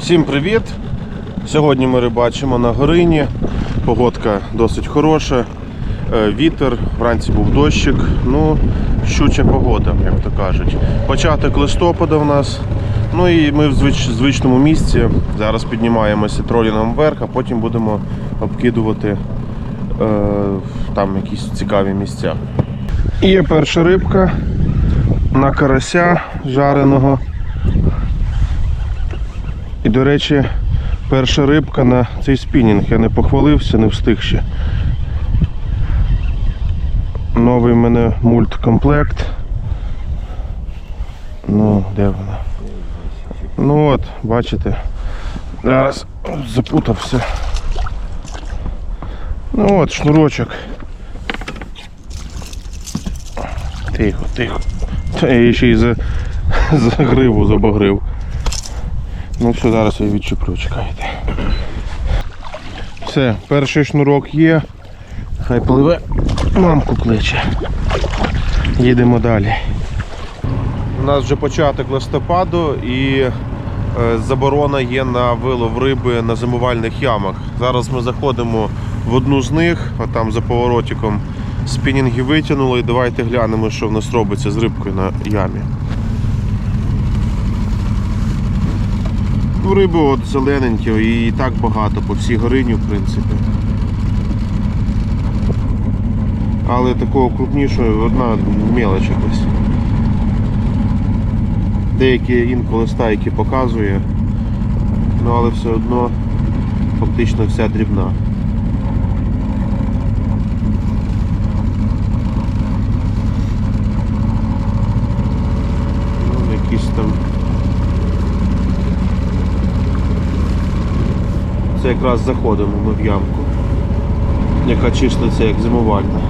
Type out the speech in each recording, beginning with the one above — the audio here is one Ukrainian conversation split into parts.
Всім привіт! Сьогодні ми рибачимо на горині. Погодка досить хороша. Е, Вітер, вранці був дощик. Ну, щуча погода, як то кажуть. Початок листопада в нас. Ну і ми в звич- звичному місці. Зараз піднімаємося тролінгом вверх, а потім будемо обкидувати е, там якісь цікаві місця. Є перша рибка на карася жареного. І, до речі, перша рибка на цей спінінг. Я не похвалився, не встиг ще. Новий в мене мульткомплект. Ну, де вона? Ну от, бачите. Зараз запутався. Ну от, шнурочок. Тихо, тихо. Та я ще й за, за гриву забагрив. Ну все, зараз я відчеплю, чекайте. Все, перший шнурок є. Хай пливе, мамку кличе. Їдемо далі. У нас вже початок листопаду і е, заборона є на вилов риби на зимувальних ямах. Зараз ми заходимо в одну з них, а там за поворотиком спінінги витягнули і давайте глянемо, що в нас робиться з рибкою на ямі. Ну, риби от зелененькі і, і так багато по всій горині, в принципі. Але такого крупнішого одна мелоч якось. Деякі інколи стайки показує, ну але все одно фактично вся дрібна. Ну, якісь там Це якраз заходимо ми в ямку, яка числиться як зимувальна.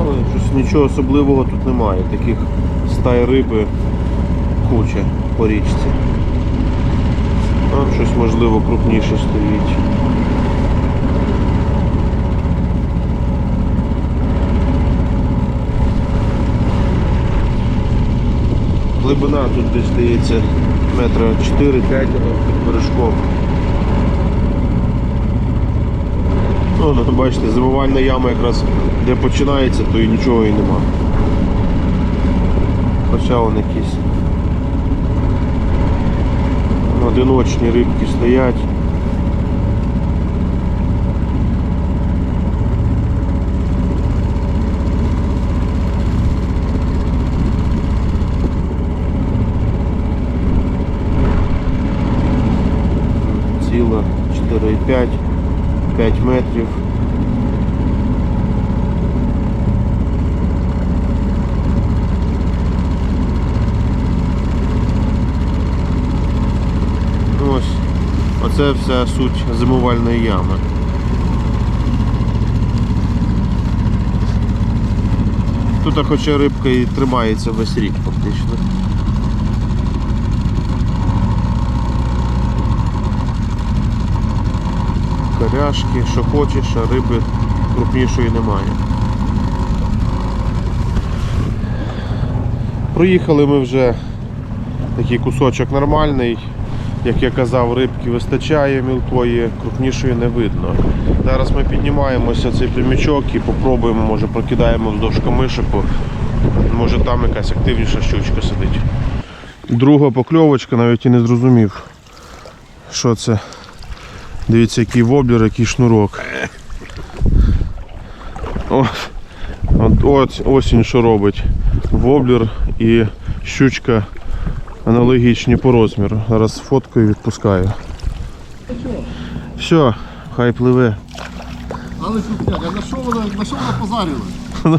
Але щось нічого особливого тут немає. Таких стай риби куча по річці. Там щось можливо крупніше стоїть. Глибина тут десь здається метра 4-5 під бережком. Ну, бачите, зимувальна яма якраз де починається, то і нічого і нема. Хоча вон якісь одиночні рибки стоять. 4,5, 5 метрів. Ну, Ось, оце вся суть зимувальної ями. Тут хоча рибка і тримається весь рік фактично. Коряшки, що хочеш, а риби крупнішої немає. Проїхали ми вже такий кусочок нормальний. Як я казав, рибки вистачає мілкої, крупнішої не видно. Зараз ми піднімаємося цей прямічок і попробуємо, може прокидаємо вздовж камишику. Може там якась активніша щучка сидить. Друга покльовочка, навіть і не зрозумів, що це. Дивіться, який воблер, який шнурок. От, от осінь що робить. Воблер і щучка аналогічні по розміру. Зараз фоткою відпускаю. Все, хай пливе. Але крупняк, а на що вона, на що вона позарила?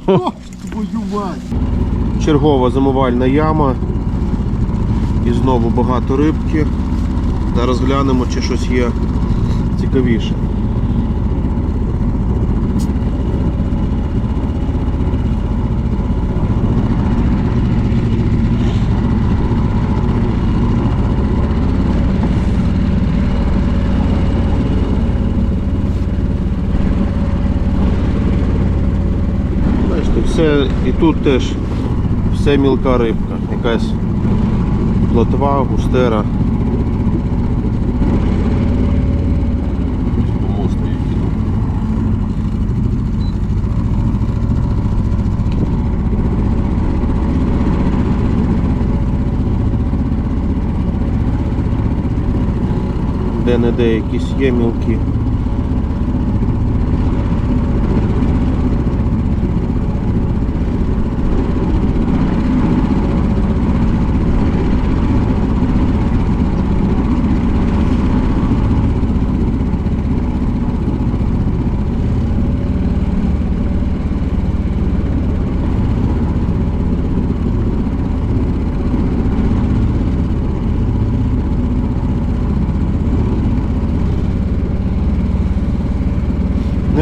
О, твою мать! Чергова замивальна яма. І знову багато рибки. Зараз глянемо, чи щось є цікавіше. Все і тут теж Це мілка рибка, якась плотва, густера. Де-не-де є мілкі.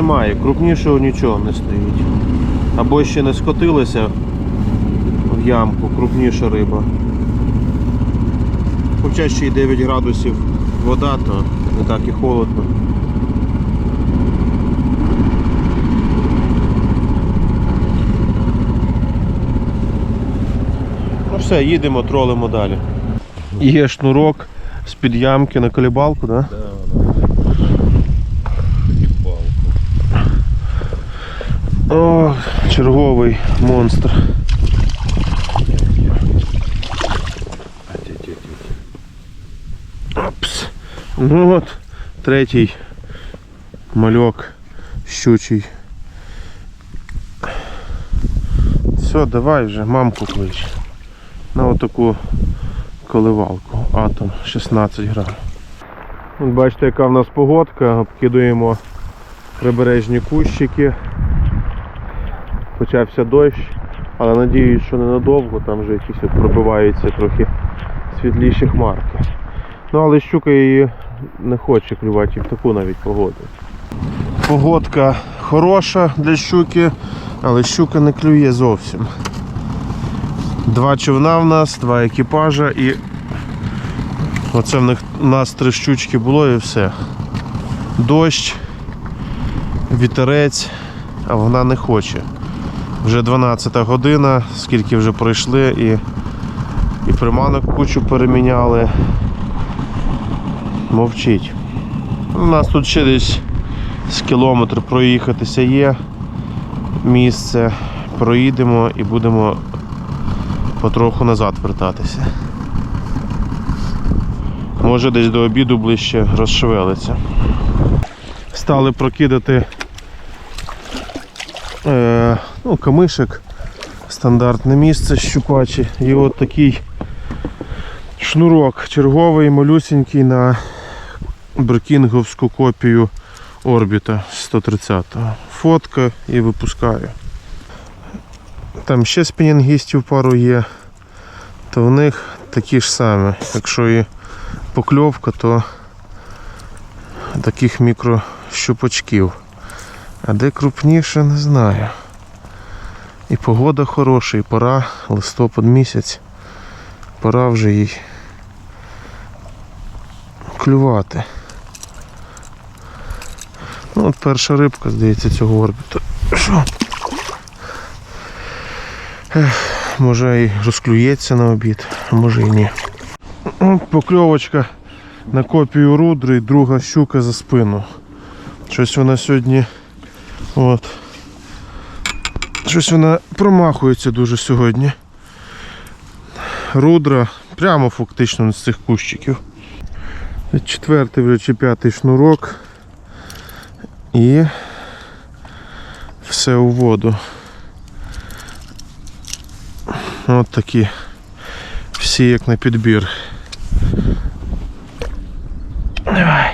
Немає, крупнішого нічого не стоїть. Або ще не скотилися в ямку, крупніша риба. Хоча ще й 9 градусів вода, то не так і холодно. Ну все, їдемо, тролимо далі. Є шнурок з-під ямки на колібалку, так? Да? О, черговий монстр. Опс. Ну от, третій мальок щучий. Все, давай вже, мамку клич. На отаку коливалку. Атом 16 грам. От Бачите, яка в нас погодка, обкидуємо прибережні кущики. Почався дощ, але надіюсь, що ненадовго, там вже якісь от пробиваються трохи світліші хмарки. Ну але щука її не хоче клювати і в таку навіть погоду. Погодка хороша для щуки, але щука не клює зовсім. Два човна в нас, два екіпажа і оце в них у нас три щучки було і все. Дощ, вітерець, а вона не хоче. Вже 12 година, скільки вже пройшли і, і приманок кучу переміняли. Мовчить. У нас тут ще десь з кілометр проїхатися є місце. Проїдемо і будемо потроху назад вертатися. Може десь до обіду ближче розшевелиться. Стали прокидати ну, камишек, стандартне місце щупачі. І от такий шнурок черговий, малюсенький на брекінговську копію орбіта 130-го. Фотка і випускаю. Там ще спінінгістів пару є, то в них такі ж самі. Якщо і покльовка, то таких мікрощупачків. А де крупніше, не знаю. І погода хороша, і пора, листопад місяць. Пора вже їй клювати. Ну, от перша рибка, здається, цього орбіту. Що? Ех, може і розклюється на обід, а може і ні. От покльовочка на копію рудри і друга щука за спину. Щось вона сьогодні От. Щось вона промахується дуже сьогодні. Рудра прямо фактично з цих кущиків. Четвертий вже чи п'ятий шнурок. І все у воду. От такі всі як на підбір. Давай.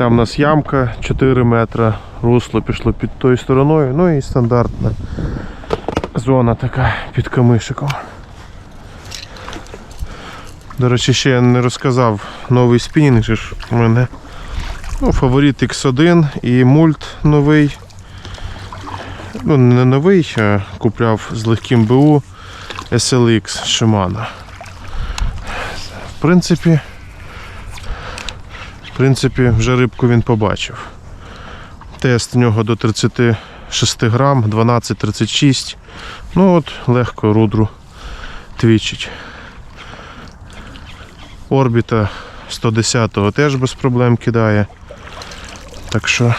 Там у нас ямка 4 метра, русло пішло під тою стороною, ну і стандартна зона така під камишиком. До речі, ще я не розказав новий спінінг, ж у мене ну, фаворит X1 і мульт новий. Ну, не новий, а купляв з легким БУ SLX Shimano. В принципі, в принципі, вже рибку він побачив. Тест в нього до 30 6 грам, 12,36. Ну от, легко рудру твічить. Орбіта 110-го теж без проблем кидає. Так що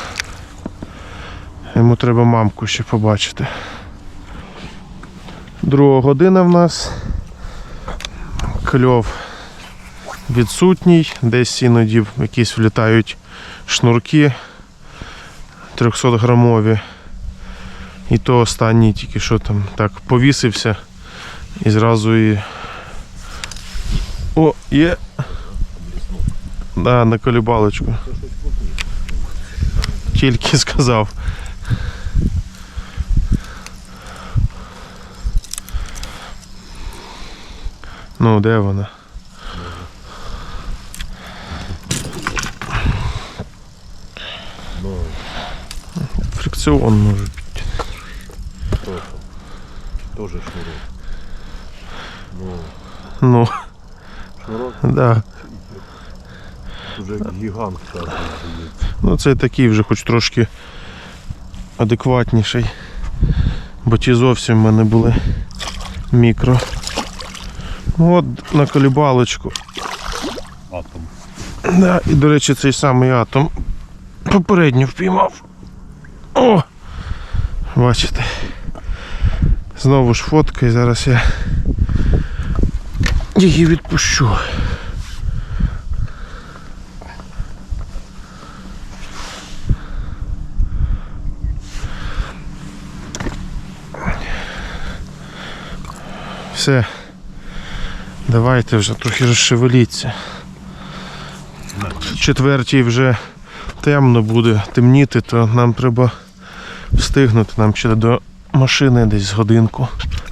йому треба мамку ще побачити. Друга година в нас. Кльов відсутній, десь іноді якісь влітають шнурки 300 грамові. І то останній тільки що там так повісився і зразу і. О, є. Да, на колібалочку. Тільки сказав. Ну, де вона? Фрикціон може піти. Тоже шнурок. Ну, Ну, шнурок да. уже гігант. Ну це такий вже хоч трошки адекватніший. Бо ті зовсім в мене були мікро. Ну от на колібалочку. Атом. Да, і, до речі, цей самий атом попередньо впіймав. О! Бачите. Знову ж фотка і зараз я її відпущу. Все. Давайте вже трохи розшевеліться. Четвертій вже темно буде, темніти, то нам треба встигнути. Нам ще до машини десь з годинку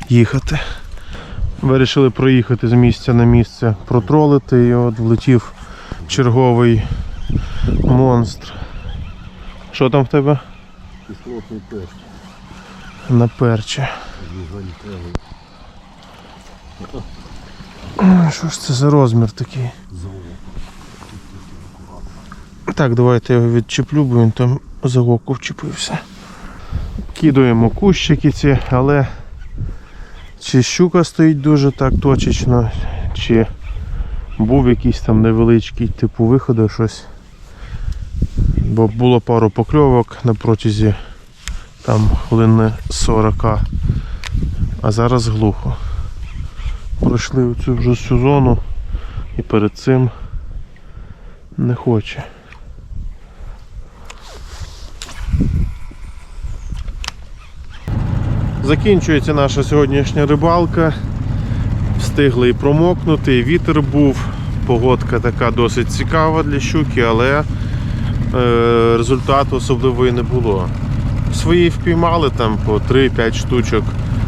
їхати. Вирішили проїхати з місця на місце, протролити і от влетів черговий монстр. Що там в тебе? Кислотний теж. На перче. Що ж це за розмір такий? Так, давайте його відчеплю, бо він там за око вчепився. Кидуємо кущики ці, але чи щука стоїть дуже так точечно, чи був якийсь там невеличкий типу виходу щось. Бо було пару покльовок на протязі там хвилин 40, а зараз глухо. Пройшли цю вже сезону і перед цим не хоче. Закінчується наша сьогоднішня рибалка. Встигли і промокнути, і вітер був. Погодка така досить цікава для щуки, але е, результату особливої не було. Свої впіймали там по 3-5 штучок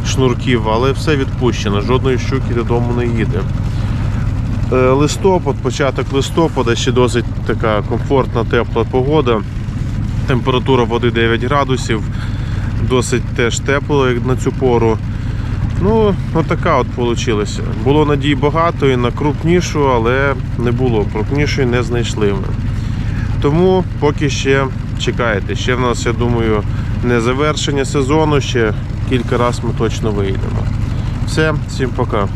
шнурків, але все відпущено, жодної щуки додому не їде. Е, Листопад, початок листопада, ще досить така комфортна, тепла погода. Температура води 9 градусів, досить теж тепло, як на цю пору. Ну, отака от вийшла. Було надій багато і на крупнішу, але не було. Крупнішої не знайшли ми. Тому поки ще чекайте. Ще в нас, я думаю, не завершення сезону, ще кілька разів ми точно вийдемо. Все, всім пока.